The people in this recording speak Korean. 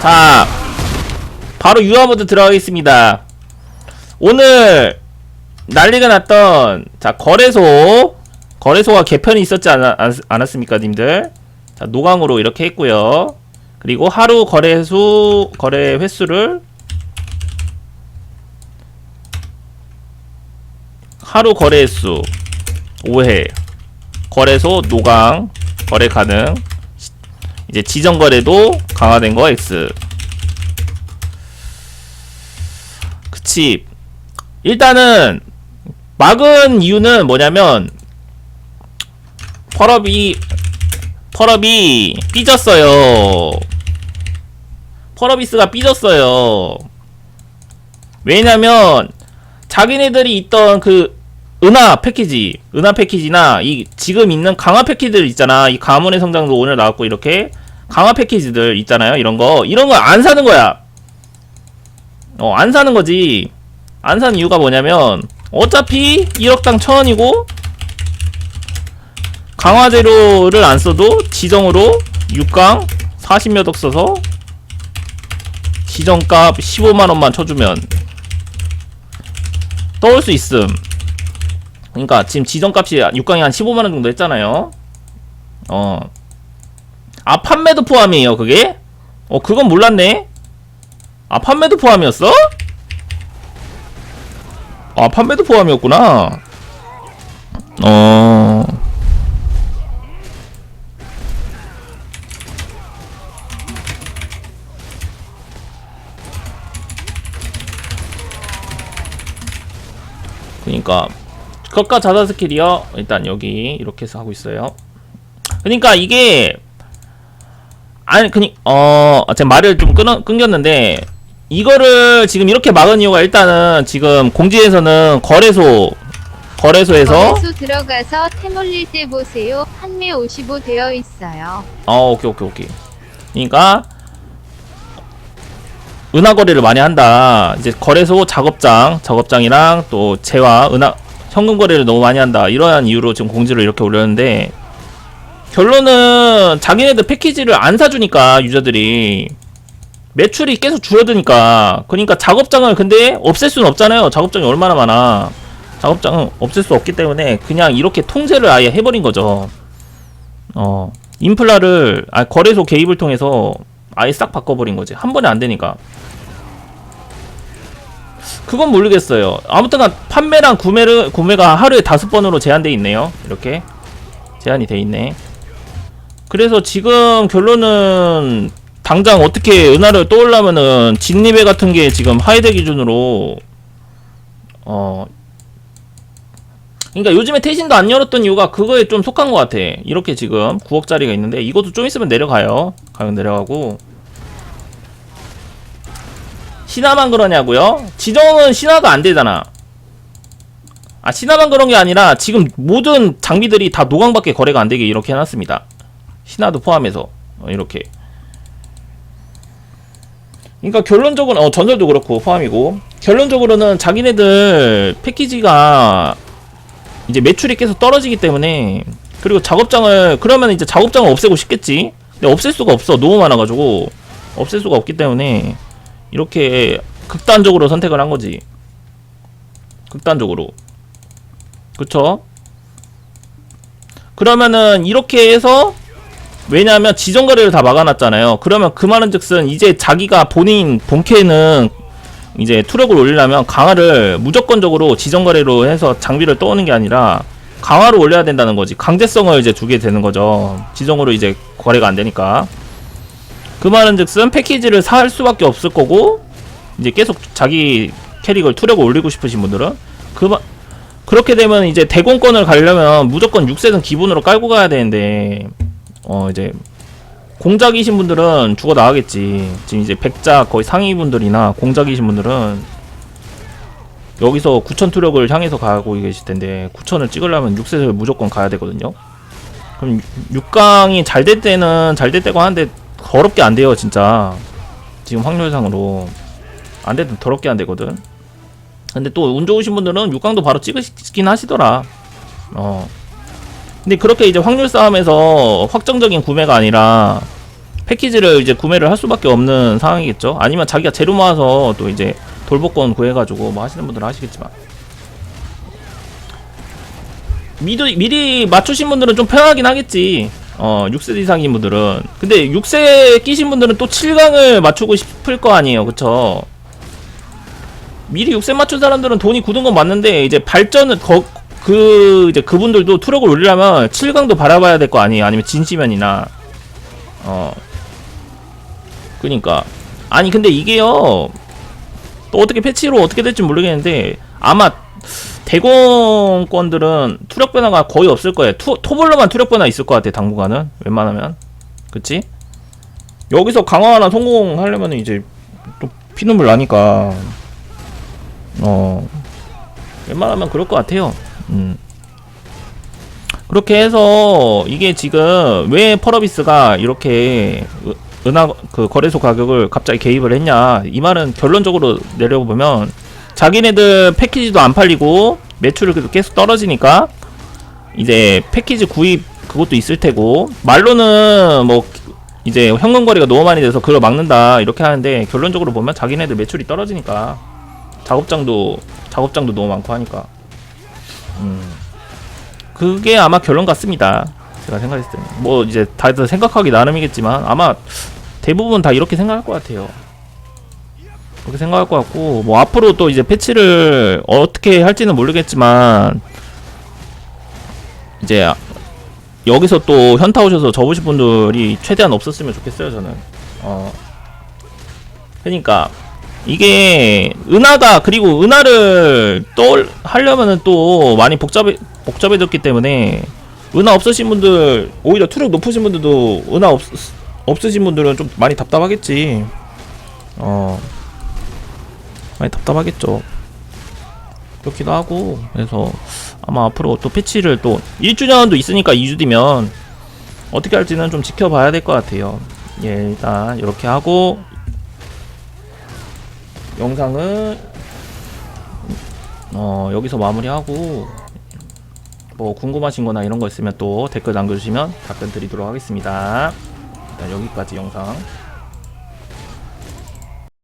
자, 바로 유아 모드 들어가겠습니다. 오늘 난리가 났던 자 거래소 거래소가 개편이 있었지 않, 않, 았습니까 님들? 자 노강으로 이렇게 했고요. 그리고 하루 거래수 거래 횟수를 하루 거래 횟수 5회 거래소 노강 거래 가능 이제 지정 거래도 강화된 거 X. 그치. 일단은 막은 이유는 뭐냐면 펄업이 펄업이 삐졌어요. 펄업이스가 삐졌어요. 왜냐면 자기네들이 있던 그 은하 패키지 은하 패키지나 이 지금 있는 강화 패키지들 있잖아. 이 가문의 성장도 오늘 나왔고 이렇게 강화 패키지들 있잖아요. 이런 거. 이런 거 안 사는 거야. 어 안 사는 거지. 안 사는 이유가 뭐냐면 어차피 1억당 1000원이고 강화 재료를 안 써도 지정으로 6강 40몇 억 써서 지정값 15만원만 쳐주면 떠올 수 있음 그러니까 지금 지정값이 6강이 한 15만원 정도 했잖아요 어. 아 판매도 포함이에요 그게? 어 그건 몰랐네 아 판매도 포함이었어? 아 판매도 포함이었구나 어... 그니까 컷과 자사 스킬이요 일단 여기 이렇게 해서 하고 있어요 그니까 이게 아니 그니 어제 말을 좀 끊어, 끊겼는데 이거를 지금 이렇게 막은 이유가 일단은 지금 공지에서는 거래소 거래소에서 거래소 들어가서 템 올릴 때 보세요. 판매 55 되어 있어요. 어 오케이 오케이 오케이 그러니까 은하 거래를 많이 한다 이제 거래소 작업장 작업장이랑 또 재화 은하 현금 거래를 너무 많이 한다. 이러한 이유로 지금 공지를 이렇게 올렸는데 결론은 자기네들 패키지를 안 사주니까 유저들이 매출이 계속 줄어드니까. 그러니까 작업장을 근데 없앨 수는 없잖아요. 작업장이 얼마나 많아. 작업장은 없앨 수 없기 때문에 그냥 이렇게 통제를 아예 해버린 거죠. 어 인플라를 아 거래소 개입을 통해서 아예 싹 바꿔버린 거지. 한 번에 안 되니까 그건 모르겠어요 아무튼간 판매랑 구매를 구매가 하루에 다섯 번으로 제한돼 있네요 이렇게 제한이 돼 있네 그래서 지금 결론은 당장 어떻게 은하를 떠올라면은 진리배 같은 게 지금 하이드 기준으로 어 그러니까 요즘에 태신도 안 열었던 이유가 그거에 좀 속한 것 같아. 이렇게 지금 9억짜리가 있는데 이것도 좀 있으면 내려가요. 가격 내려가고 신화만 그러냐고요? 지정은 신화가 안 되잖아. 아 신화만 그런 게 아니라 지금 모든 장비들이 다 노광밖에 거래가 안 되게 이렇게 해놨습니다. 신화도 포함해서 어, 이렇게. 그러니까 결론적으로 어 전설도 그렇고 포함이고 결론적으로는 자기네들 패키지가 이제 매출이 계속 떨어지기 때문에 그리고 작업장을 그러면 이제 작업장을 없애고 싶겠지 근데 없앨 수가 없어 너무 많아가지고 없앨 수가 없기 때문에 이렇게 극단적으로 선택을 한 거지 극단적으로 그쵸 그러면은 이렇게 해서 왜냐하면 지정 거래를 다 막아놨잖아요. 그러면 그 말은 즉슨 이제 자기가 본인 본캐는 이제 투력을 올리려면 강화를 무조건적으로 지정 거래로 해서 장비를 떠오는 게 아니라 강화로 올려야 된다는 거지. 강제성을 이제 주게 되는 거죠. 지정으로 이제 거래가 안 되니까. 그 말은즉슨 패키지를 살 수밖에 없을 거고 이제 계속 자기 캐릭을 투력을 올리고 싶으신 분들은 그 말, 그렇게 되면 이제 대공권을 가려면 무조건 6세는 기본으로 깔고 가야 되는데 어 이제 공작이신 분들은 죽어 나가겠지. 지금 이제 백자 거의 상위 분들이나 공작이신 분들은 여기서 9천 투력을 향해서 가고 계실 텐데 9천을 찍으려면 6세를 무조건 가야 되거든요. 그럼 6강이 잘 될 때는 잘 될 때고 하는데 더럽게 안 돼요, 진짜. 지금 확률상으로 안 돼도 더럽게 안 되거든. 근데 또 운 좋으신 분들은 6강도 바로 찍으시긴 하시더라. 어. 근데 그렇게 이제 확률 싸움에서 확정적인 구매가 아니라 패키지를 이제 구매를 할 수밖에 없는 상황이겠죠. 아니면 자기가 재료 모아서 또 이제 돌복권 구해가지고 뭐 하시는 분들은 하시겠지만 미리, 미리 맞추신 분들은 좀 편하긴 하겠지. 어, 6세 이상인 분들은. 근데 6세 끼신 분들은 또 7강을 맞추고 싶을 거 아니에요. 그쵸? 미리 6세 맞춘 사람들은 돈이 굳은 건 맞는데, 이제 발전을, 거, 그, 이제 그분들도 투력을 올리려면 7강도 바라봐야 될 거 아니에요. 아니면 진시면이나. 어. 그니까. 아니, 근데 이게요. 또 어떻게 패치로 어떻게 될지 모르겠는데, 아마 대공권들은 투력 변화가 거의 없을 거예요. 투, 토벌로만 투력 변화 있을 것 같아. 당분간은 웬만하면, 그치? 여기서 강화 하나 성공하려면 이제 또 피눈물 나니까, 어, 웬만하면 그럴 것 같아요. 음. 그렇게 해서 이게 지금 왜 펄어비스가 이렇게 으- 은하 그 거래소 가격을 갑자기 개입을 했냐 이 말은 결론적으로 내려보면 자기네들 패키지도 안 팔리고 매출을 계속 떨어지니까 이제 패키지 구입 그것도 있을 테고. 말로는 뭐 이제 현금 거래가 너무 많이 돼서 그걸 막는다 이렇게 하는데 결론적으로 보면 자기네들 매출이 떨어지니까 작업장도 작업장도 너무 많고 하니까. 음. 그게 아마 결론 같습니다. 제가 생각했을 때는. 뭐 이제 다들 생각하기 나름이겠지만 아마 대부분 다 이렇게 생각할 것 같아요 그렇게 생각할 것 같고 뭐 앞으로 또 이제 패치를 어떻게 할지는 모르겠지만 이제 아- 여기서 또 현타 오셔서 접으실 분들이 최대한 없었으면 좋겠어요 저는. 어. 그러니까 이게 은하가 그리고 은하를 또 하려면은 또 많이 복잡해 복잡해졌기 때문에 은하 없으신 분들 오히려 투력 높으신 분들도 은하 없 없으신 분들은 좀 많이 답답하겠지. 어 많이 답답하겠죠. 그렇기도 하고 그래서 아마 앞으로 또 패치를 또 1주년도 있으니까 2주 뒤면 어떻게 할지는 좀 지켜봐야 될 것 같아요. 예 일단 이렇게 하고 영상을 어 여기서 마무리하고 뭐 궁금하신 거나 이런 거 있으면 또 댓글 남겨주시면 답변 드리도록 하겠습니다. 일단 여기까지 영상